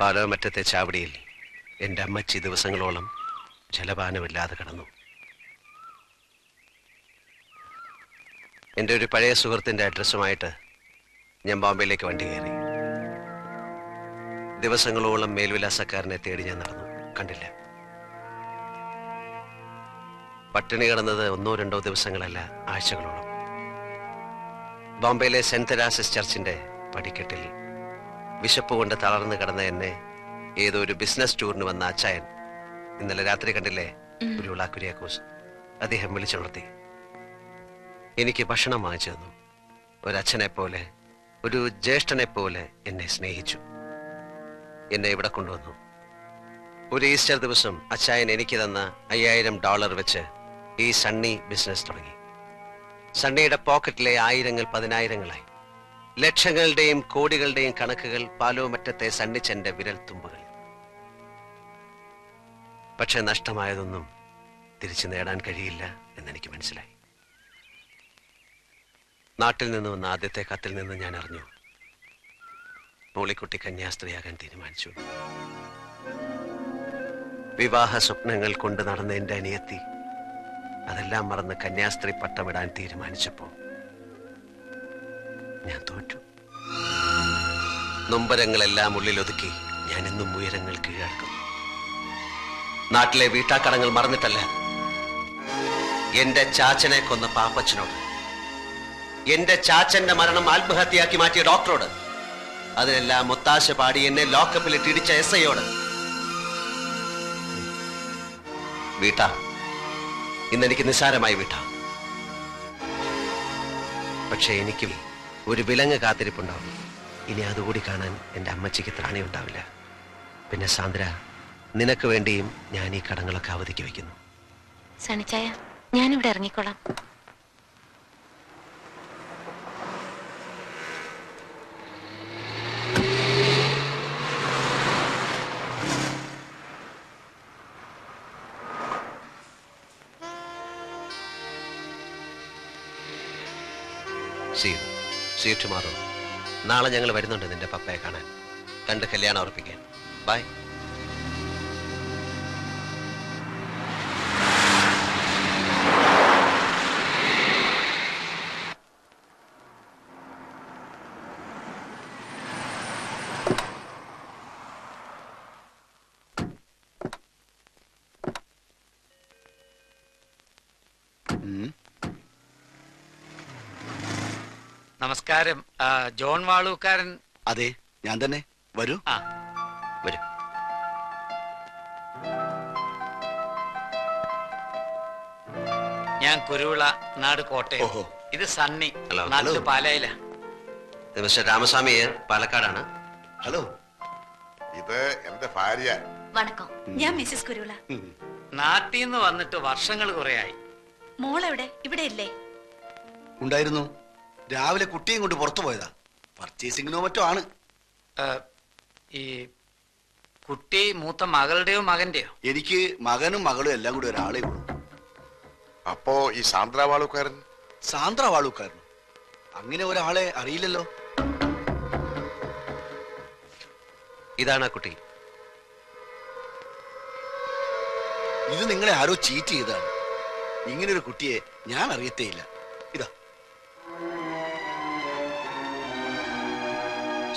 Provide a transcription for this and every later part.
പാലോമറ്റത്തെ ചാവടിയിൽ എന്റെ അമ്മച്ചി ദിവസങ്ങളോളം ജലപാനമില്ലാതെ കിടന്നു. എന്റെ ഒരു പഴയ സുഹൃത്തിന്റെ അഡ്രസ്സുമായിട്ട് ഞാൻ ബോംബെയിലേക്ക് വണ്ടി കയറി. ദിവസങ്ങളോളം മേൽവിലാസക്കാരനെ തേടി ഞാൻ നടന്നു. കണ്ടില്ല. പട്ടിണി കിടന്നത് ഒന്നോ രണ്ടോ ദിവസങ്ങളല്ല ആഴ്ചകളോളം. ബോംബെയിലെ സെന്റ് തെരാസിസ് ചർച്ചിന്റെ പടിക്കെട്ടിൽ വിശപ്പ് കൊണ്ട് തളർന്നു കിടന്ന എന്നെ ഏതോ ഒരു ബിസിനസ് ടൂറിന് വന്ന അച്ചായൻ. ഇന്നലെ രാത്രി കണ്ടില്ലേ? ഒരു കുര്യാക്കോസ് അദ്ദേഹം വിളിച്ചുണർത്തി. എനിക്ക് ഭക്ഷണം വാങ്ങിച്ചു തന്നു. ഒരച്ഛനെ പോലെ ഒരു ജ്യേഷ്ഠനെ പോലെ എന്നെ സ്നേഹിച്ചു. എന്നെ ഇവിടെ കൊണ്ടുവന്നു. ഒരു ഈസ്റ്റർ ദിവസം അച്ചായൻ എനിക്ക് തന്ന അയ്യായിരം ഡോളർ വെച്ച് ഈ സണ്ണി ബിസിനസ് തുടങ്ങി. സണ്ണിയുടെ പോക്കറ്റിലെ ആയിരങ്ങൾ പതിനായിരങ്ങളായി. ലക്ഷങ്ങളുടെയും കോടികളുടെയും കണക്കുകൾ പാലോമറ്റത്തെ സണ്ണിച്ചന്റെ വിരൽ തുമ്പുകൾ പക്ഷെ നഷ്ടമായതൊന്നും തിരിച്ചു നേടാൻ കഴിയില്ല എന്നെനിക്ക് മനസ്സിലായി. നാട്ടിൽ നിന്ന് വന്ന ആദ്യത്തെ കത്തിൽ നിന്ന് ഞാൻ അറിഞ്ഞു. മോളിക്കുട്ടി കന്യാസ്ത്രീയാകാൻ തീരുമാനിച്ചു. വിവാഹ സ്വപ്നങ്ങൾ കൊണ്ട് നടന്ന എന്റെ അനിയത്തി അതെല്ലാം മറന്ന് കന്യാസ്ത്രീ പട്ടമിടാൻ തീരുമാനിച്ചപ്പോ ഞാൻ തോറ്റു. നൊമ്പരങ്ങളെല്ലാം ഉള്ളിലൊതുക്കി ഞാൻ എന്നും ഉയരങ്ങൾ കീഴാക്കും നാട്ടിലെ വീട്ടാക്കടങ്ങൾ മറന്നിട്ടല്ല എന്റെ ചാച്ചനെ കൊന്ന പാപ്പച്ചനോട് എന്റെ ചാച്ചന്റെ മരണം ആത്മഹത്യയാക്കി മാറ്റിയ ഡോക്ടറോട് അതിനെല്ലാം മുത്താശ പാടി എന്നെ ലോക്കപ്പിൽ ഇടിച്ച എസ് ഐയോട്. വീട്ടാ ഇന്നെനിക്ക് നിസ്സാരമായി വീട്ടാ. പക്ഷെ എനിക്കും ഒരു വിലങ്ങ് കാത്തിരിപ്പുണ്ടാവും. ഇനി അതുകൂടി കാണാൻ എന്റെ അമ്മച്ചിക്ക് ത്രാണി ഉണ്ടാവില്ല. പിന്നെ സാന്ദ്ര നിനക്ക് വേണ്ടിയും ഞാൻ ഈ കടങ്ങളൊക്കെ അവധിക്ക് വെക്കുന്നു സണിച്ചായ ഞാനിവിടെ ഇറങ്ങിക്കോളാം. സീ സീ മാറും നാളെ ഞങ്ങൾ വരുന്നുണ്ട് നിന്റെ പപ്പയെ കാണാൻ. കണ്ട് കല്യാണം ഉറപ്പിക്കാൻ. ബൈ നമസ്കാരം. ആ, ജോൺ വാളൂക്കാരൻ. അതെ ഞാൻ തന്നെ. വരൂ. ആ വരൂ. ഞാൻ കുരുവിള നാട് കോട്ടയം. ഓഹോ. ഇത് സണ്ണി ഹലോ. നാട്ടിൽ ഹലോ. പാലായില. ഇത് മിസ്റ്റർ രാമസ്വാമി പാലക്കാടാണ്. ഹലോ. ഇത് എന്റെ ഭാര്യ. വണക്കം. ഞാൻ മിസ്സിസ് കുരുള നാട്ടിൽ നിന്ന് വന്നിട്ട് വർഷങ്ങൾ കുറയായി. മോളെവിടെ? ഇവിടെ ഇല്ലേ ഉണ്ടായിരുന്നു. രാവിലെ കുട്ടിയും കൊണ്ട് പുറത്തു പോയതാ. പർച്ചേസിങ്ങിനോ മറ്റോ ആണ്. ഈ കുട്ടി മൂത്ത മകളുടെയോ മകന്റെയോ? എനിക്ക് മകനും മകളും എല്ലാം കൂടി ഒരാളെ ഉള്ളൂ. അപ്പോ ഈ സാന്ദ്ര വാളൂക്കാരനും അങ്ങനെ ഒരാളെ അറിയില്ലല്ലോ. ഇതാണ് ആ കുട്ടി. ഇത് നിങ്ങളെ ആരോ ചീറ്റ് ചെയ്തതാണ്. ഇങ്ങനൊരു കുട്ടിയെ ഞാൻ അറിയത്തേയില്ല. ഇതാ.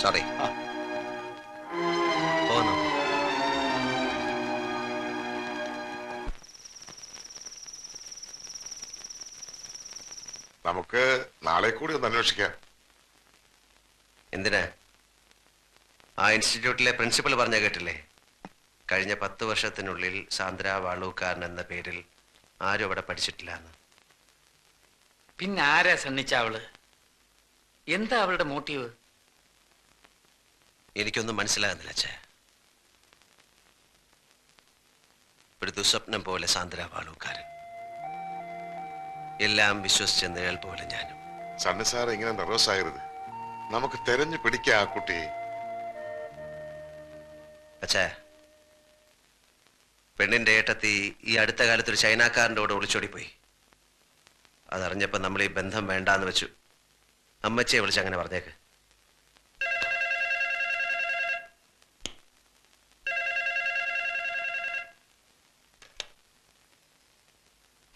സോറി ആ. നമുക്ക് നാളെ കൂടി ഒന്ന് അന്വേഷിക്കാം. എന്തിനാ? ആ ഇൻസ്റ്റിറ്റ്യൂട്ടിലെ പ്രിൻസിപ്പൽ പറഞ്ഞ കേട്ടില്ലേ? കഴിഞ്ഞ പത്ത് വർഷത്തിനുള്ളിൽ സാന്ദ്ര വാളൂക്കാരൻ എന്ന പേരിൽ ആരും അവിടെ പഠിച്ചിട്ടില്ല എന്ന്. പിന്നെ ആരാ സണ്ണിച്ച അവൾ എന്താ അവളുടെ മോട്ടീവ്? എനിക്കൊന്നും മനസ്സിലാകുന്നില്ല അച്ഛ. ഒരു ദുസ്വപ്നം പോലെ സാന്ദ്രാവാളൂക്കാരൻ എല്ലാം വിശ്വസിച്ച നിഴൽ പോലെ ഞാനും. സണ്ണി സാർ ഇങ്ങനെ നെർവസ് ആകരുത് നമുക്ക് തെരഞ്ഞു പിടിക്കാം ആ കുട്ടിയെ. അച്ഛാ പെണ്ണിന്റെ ഏട്ടത്തി ഈ അടുത്ത കാലത്ത് ഒരു ചൈനക്കാരന്റെ കൂടെ ഒളിച്ചോടിപ്പോയി. അതറിഞ്ഞപ്പോൾ നമ്മൾ ഈ ബന്ധം വേണ്ടാന്ന് വെച്ചു. അമ്മച്ചെ വിളിച്ച് അങ്ങനെ പറഞ്ഞേക്ക്.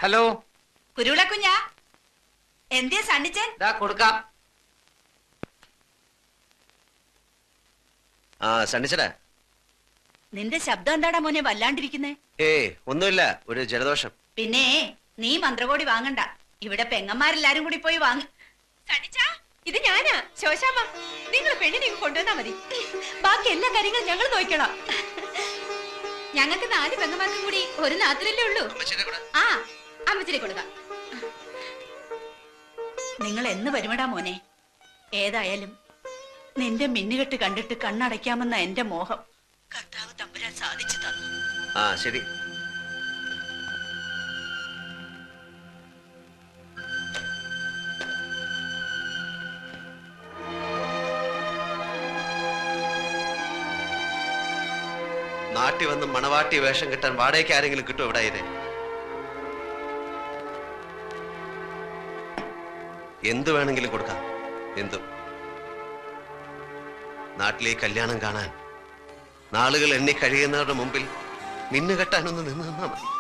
ഹലോ. കുരുവിള കുഞ്ഞാ? എന്തേ സണ്ണിച്ചൻ? ഇതാ കൊടുക്കാം. ആ സണ്ണിച്ചടാ നിന്റെ ശബ്ദം എന്താടാ മോനെ വല്ലാണ്ടിരിക്കുന്നേ? ഏ ഒന്നുമില്ല ഒരു ജലദോഷം. പിന്നെ നീ മന്ത്രകോടി വാങ്ങണ്ട. ഇവിടെ പെങ്ങന്മാരെല്ലാരും കൂടി പോയി വാങ്ങി. സണ്ണിച്ചാ ഇത് ഞാനാ. ശോശാമ്മ നിങ്ങൾ പെണ്ണിനെ കൊണ്ടുവന്നാ മതി. ബാക്കി എല്ലാ കാര്യങ്ങളും ഞങ്ങൾ നോക്കണം ഞങ്ങൾക്ക് നാല് പെങ്ങന്മാർക്കും കൂടി ഒരു നാത്തിലല്ലേ ഉള്ളൂ. ആ അമ്മച്ചിനെ കൊടുക്കാം നിങ്ങൾ എന്ന് വരുമടാ മോനെ? ഏതായാലും നിന്റെ മിന്നുകെട്ട് കണ്ടിട്ട് കണ്ണടയ്ക്കാമെന്ന എന്റെ മോഹം. കർത്താവ് തമ്പുരാൻ സാധിച്ചു തന്നു. ആ ശരി. നാട്ടി വന്ന് മണവാട്ടി വേഷം കിട്ടാൻ വാടകയ്ക്ക് ആരെങ്കിലും കിട്ടും ഇവിടെ? എന്തു വേണമെങ്കിലും കൊടുക്കാം. എന്തു. നാട്ടിലെ കല്യാണം കാണാൻ നാളുകൾ എണ്ണി കഴിയുന്നവരുടെ മുമ്പിൽ മിന്നുകെട്ടാനൊന്ന് നിന്ന് നിന്നാ മതി.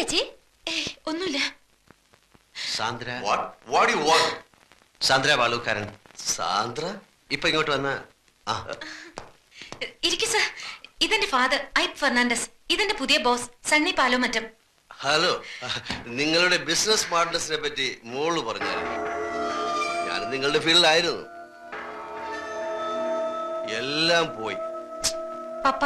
ചേച്ചി? ഒന്നുമില്ല. സാന്ദ്ര? സാന്ദ്ര ബാലൂക്കാരൻ. സാന്ദ്ര? ഇപ്പൊ ഇങ്ങോട്ട് വന്ന. ആ. ഇരിക്കു സർ. ഇതെന്റെ ഫാദർ ഐപ് ഫെർണാണ്ടസ്. ഇതെന്റെ പുതിയ boss Sunny Palomattam. Hello. നിങ്ങളുടെ ബിസിനസ് പാർട്ട്നേഴ്സിനെ പറ്റി മോൾ പറഞ്ഞായിരുന്നു ഞാൻ നിങ്ങളുടെ ഫീൽഡിലായിരുന്നു. എല്ലാം പോയി. പപ്പ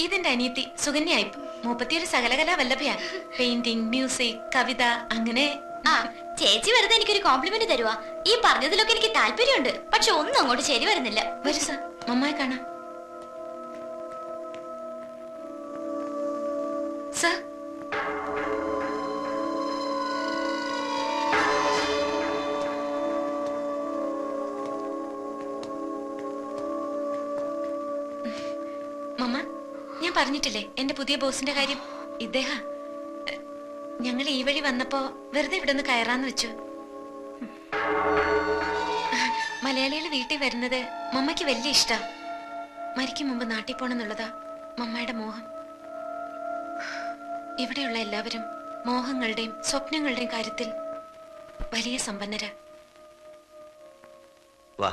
ഇതെന്റെ അനിയത്തി സുകന്യായി മൂപ്പത്തിയൊരു സകലകലാ വല്ലഭയാ പെയിന്റിംഗ് മ്യൂസിക് കവിത അങ്ങനെ. ആ ചേച്ചി വെറുതെ എനിക്കൊരു കോംപ്ലിമെന്റ് തരുവാ. ഈ പറഞ്ഞതിലൊക്കെ എനിക്ക് താല്പര്യമുണ്ട്. പക്ഷെ ഒന്നും അങ്ങോട്ട് ശരി വരുന്നില്ല. വരൂ സർ മമ്മായി കാണാം. സർ പറഞ്ഞിട്ടില്ലേ? എന്റെ പുതിയ ബോസിന്റെ കാര്യം. ഇദ്ദേഹ ഞങ്ങൾ ഈ വഴി വന്നപ്പോ വെറുതെ ഇവിടെ ഒന്ന് കയറാന്ന് വെച്ചു. മലയാളികൾ വീട്ടിൽ വരുന്നത് മമ്മയ്ക്ക് വലിയ ഇഷ്ടാ. മരിക്കും മുമ്പ് നാട്ടിൽ പോണെന്നുള്ളതാ മമ്മയുടെ മോഹം. ഇവിടെയുള്ള എല്ലാവരും മോഹങ്ങളുടെയും സ്വപ്നങ്ങളുടെയും കാര്യത്തിൽ വലിയ സമ്പന്നരാ. വാ.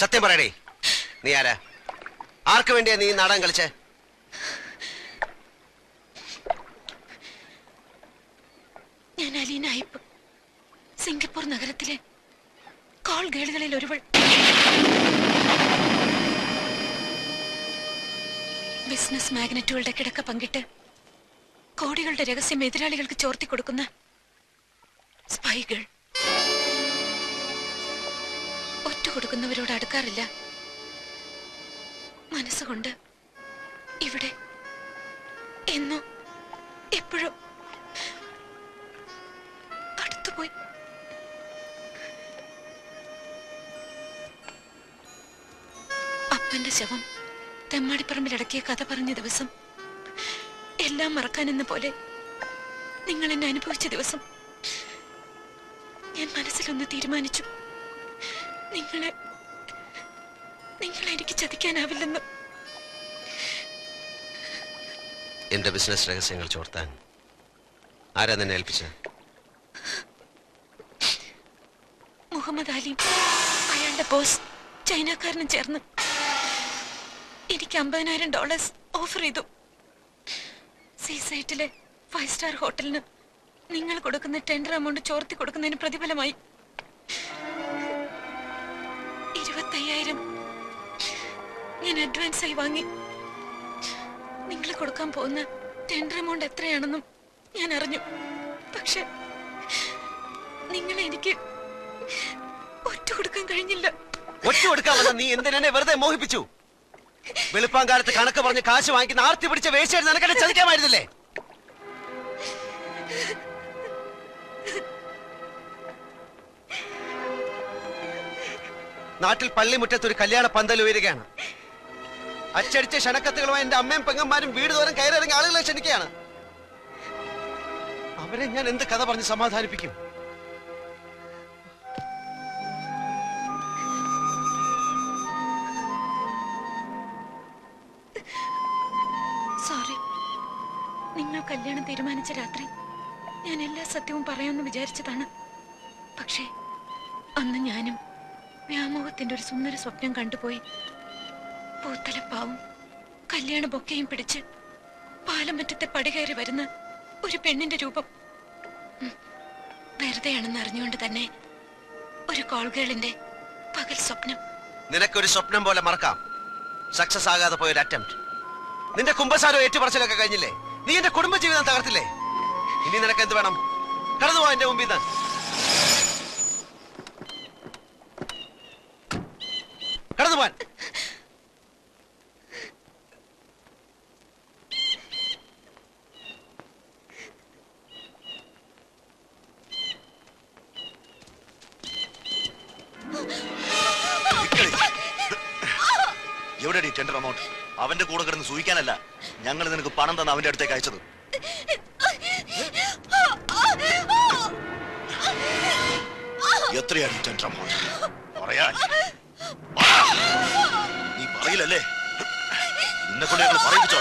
സത്യം പറയടേ. നീ ആരാ? ആർക്കു വേണ്ടിയാ നീ നാടകം കളിച്ചേ? ഞാൻ അലീന അയ്പ് സിംഗപ്പൂർ നഗരത്തിലെ കോൾ ഗേളുകളിൽ ഒരുവൾ. ബിസിനസ് മാഗ്നറ്റുകളുടെ കിടക്ക പങ്കിട്ട് കോടികളുടെ രഹസ്യം എതിരാളികൾക്ക് ചോർത്തി കൊടുക്കുന്ന സ്പൈകൾ ഒറ്റ കൊടുക്കുന്നവരോട് അടുക്കാറില്ല. മനസ്സുകൊണ്ട് ഇവിടെ എന്നും എപ്പോഴും അടുത്തുപോയി. അപ്പന്റെ ശവം തെമ്മാടിപ്പറമ്പിൽ അടക്കിയ കഥ പറഞ്ഞ ദിവസം എല്ലാം മറക്കാനെന്ന പോലെ നിങ്ങൾ എന്നെ അനുഭവിച്ച ദിവസം ഞാൻ മനസ്സിലൊന്ന് തീരുമാനിച്ചു. നിങ്ങളെ നിങ്ങളെ എനിക്ക് ചതിക്കാനാവില്ലെന്ന്. എന്റെ ബിസിനസ് രഹസ്യങ്ങൾ ചോർത്താൻ ആരാ നിന്നെ ഏൽപ്പിച്ച മുഹമ്മദ് അലി അയാളുടെ ബോസ് ചൈനക്കാരനും ചേർന്ന് എനിക്ക് അമ്പതിനായിരം ഡോളേഴ്സ് ഓഫർ ചെയ്തു. സീസൈറ്റിലെ ഫൈവ് സ്റ്റാർ ഹോട്ടലിന് നിങ്ങൾ കൊടുക്കുന്ന ടെൻഡർ എമൗണ്ട് ചോർത്തി കൊടുക്കുന്നതിന് പ്രതിഫലമായി. ഇരുപത്തയ്യായിരം ഞാൻ അഡ്വാൻസ് ആയി വാങ്ങി. നിങ്ങൾ കൊടുക്കാൻ പോകുന്ന ടെൻഡർ എമൗണ്ട് എത്രയാണെന്നും ഞാൻ അറിഞ്ഞു. പക്ഷെ നിങ്ങൾ എനിക്ക് ഒറ്റ കൊടുക്കാൻ കഴിഞ്ഞില്ല. ഒറ്റ കൊടുക്കാൻ വന്ന നീ എന്തിനെ വെറുതെ മോഹിപ്പിച്ചു? വെളുപ്പാങ്കാലത്ത് കണക്ക് പറഞ്ഞ് കാശ് വാങ്ങിക്കുന്ന ആർത്തി പിടിച്ച വേശ്യായിരുന്നു നിനക്കെന്നെ ചതിക്കാമായിരുന്നില്ലേ? നാട്ടിൽ പള്ളിമുറ്റത്ത് ഒരു കല്യാണ പന്തൽ ഉയരുകയാണ്. അച്ചടിച്ച ക്ഷണക്കത്തുകളുമായി എന്റെ അമ്മയും പെങ്ങന്മാരും വീട് തോറും കയറിറങ്ങിയ ആളുകളെ ക്ഷണിക്കുകയാണ്. അവരെ ഞാൻ എന്ത് കഥ പറഞ്ഞ് സമാധാനിപ്പിക്കും? സോറി. നിങ്ങൾ കല്യാണം തീരുമാനിച്ച രാത്രി ഞാൻ എല്ലാ സത്യവും പറയാമെന്ന് വിചാരിച്ചതാണ്. പക്ഷേ അന്ന് ഞാനും വ്യാമോഹത്തിന്റെ ഒരു സുന്ദര സ്വപ്നം കണ്ടുപോയി. പൂത്തലപ്പാവും കല്യാണ ബൊക്കയും പിടിച്ച് പാലമറ്റത്തെ പടി കയറി വരുന്ന ഒരു പെണ്ണിന്റെ രൂപം. വെറുതെയാണെന്ന് അറിഞ്ഞുകൊണ്ട് തന്നെ ഒരു കോൾഗേളിന്റെ പകൽ സ്വപ്നം. നിനക്കൊരു സ്വപ്നം പോലെ മറക്കാം. സക്സസ് ആകാതെ പോയ ഒരു അറ്റംപ്റ്റ് നിന്റെ കുമ്പസാരം ഏറ്റുപറച്ചിലൊക്കെ കഴിഞ്ഞില്ലേ? നീ എന്റെ കുടുംബജീവിതം തകർത്തില്ലേ? ഇനി നിനക്ക് എന്ത് വേണം? കടന്നു പോവാ എന്റെ മുമ്പിൽ നിന്ന്. ഈ അമൗണ്ട് അവന്റെ കൂടെ കിടന്ന് സൂഹിക്കാനല്ല ഞങ്ങൾ നിനക്ക് പണം തന്ന അവന്റെ അടുത്തേക്ക് അയച്ചത്. എത്രയാണ് ഈ ടെൻഡർ എമൗണ്ട് പറയാൻ നീ പറയില്ലല്ലേ? നിന്നെ കൊണ്ട് ഞങ്ങൾ പറയിപ്പിച്ചോ?